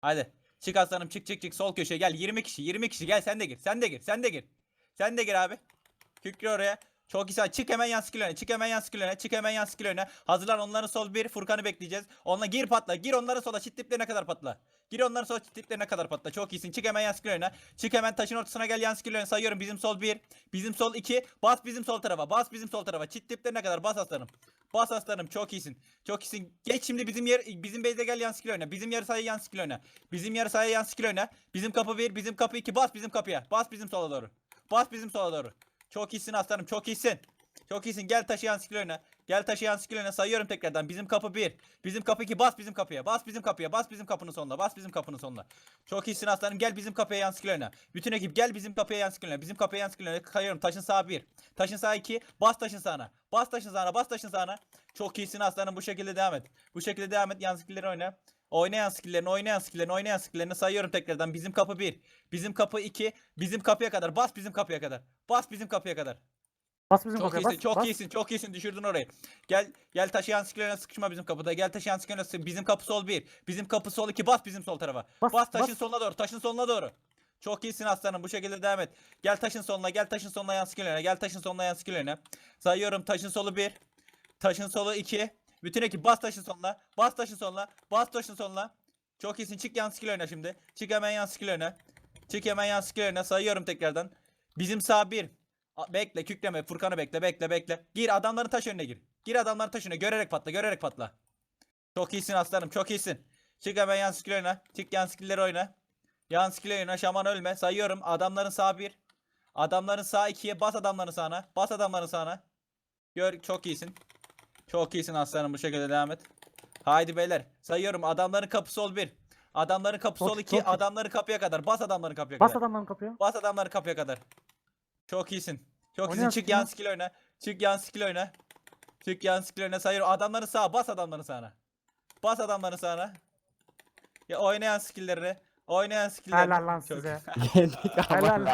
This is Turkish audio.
Hadi. Çık aslanım çık çık çık sol köşeye gel 20 kişi 20 kişi gel sen de gir sen de gir sen de gir. Sen de gir abi. Kükre oraya. Çok güzel. Çık hemen yan skill öne. Çık hemen yan skill öne. Çık hemen yan skill öne. Hazırlan onların sol bir. Furkan'ı bekleyeceğiz. Onunla gir patla. Gir onların sola. Çit diplerine kadar patla. Gir onların sola çit diplerine kadar patla. Çok iyisin. Çık hemen yan skill öne. Çık hemen taşın ortasına gel yan skill öne. Sayıyorum. Bizim sol bir. Bizim sol iki. Bas bizim sol tarafa. Bas bizim sol tarafa. Çit diplerine kadar bas aslanım. Bas aslanım. Çok iyisin. Çok iyisin. Geç şimdi bizim yer bizim base'e gel yan skill öne. Bizim yarı sahaya yan skill öne. Bizim yarı sahaya yan skill öne. Bizim kapı bir. Bizim kapı iki. Bas bizim kapıya. Bas bizim sola doğru. Bas bizim sola doğru. Çok iyisin aslanım. Çok iyisin. Çok iyisin. Gel taşıyan skill öne. Gel taşıyan skill öne. Sayıyorum tekrardan. Bizim kapı 1. Bizim kapı 2. Bas bizim kapıya. Bas bizim kapıya. Bas bizim kapının sonuna. Bas bizim kapının sonuna. Çok iyisin aslanım. Gel bizim kapıya yan skill. Bütün ekip gel bizim kapıya yan skill. Bizim kapıya yan skill. Kayıyorum. Taşın sağ 1. Taşın sağ 2. Bas taşın sağına. Bas taşın sağına. Bas taşın sağına. Çok iyisin aslanım. Bu şekilde devam et. Bu şekilde devam et. Yan skill'leri oyna. Oynayan skill'lerini, oynayan skill'lerini, oynayan skill'lerini sayıyorum tekrardan. Bizim kapı 1. Bizim kapı 2. Bizim kapıya kadar. Bas bizim kapıya kadar. Bas bizim kapıya kadar. Bas bizim Çok kapıya iyisin, bas. çok bas. iyisin, çok iyisin. Düşürdün orayı. Gel, gel taşıyan skill'lerine sıkışma bizim kapıda. Gel taşıyan skill'lerine sıkışma. Bizim kapı sol 1. Bizim kapı sol 2. Bas bizim sol tarafa. Bas, Bas, taşın bas. soluna doğru. Taşın soluna doğru. Çok iyisin aslanım. Bu şekilde devam et. Gel taşın soluna, gel taşın soluna yan skill'lerine. Gel taşın soluna yan skill'lerine. Sayıyorum. Taşın solu 1. Taşın solu 2. Bütün ekip bas taşın soluna. Bas taşın soluna. Bas taşın soluna. Çok iyisin. Çık yan oyna şimdi. Çık hemen yan oyna. Çık hemen yan oyna. Sayıyorum tekrardan. Bizim sağ 1. Bekle kükreme Furkan'ı bekle bekle bekle. Gir adamların taş önüne gir. Gir adamların taş önüne görerek patla görerek patla. Çok iyisin aslanım çok iyisin. Çık hemen yan skill oyna. Çık yan skill'leri oyna. Yan skill oyna şaman ölme. Sayıyorum adamların sağ 1. Adamların sağ 2'ye bas adamların sağına. Bas adamların sağına. Gör çok iyisin. Çok iyisin aslanım bu şekilde devam et. Haydi beyler. Sayıyorum adamların kapı sol 1. Adamların kapı Çok- sol 2. çok iyi. Adamların kapıya kadar. Bas adamların kapıya Bas kadar. adamların kapıya. Bas adamları kapıya kadar. Çok iyisin. Çok iyisin. Çık skill yan skill oyna. Çık yan skill oyna. Çık yan skill oyna. Sayıyorum. Adamların sağa. Bas adamların sağına. Bas adamların sağına. Ya oynayan skill'lerini. Oynayan skill'lerini. Helal lan Çok- size. Helal.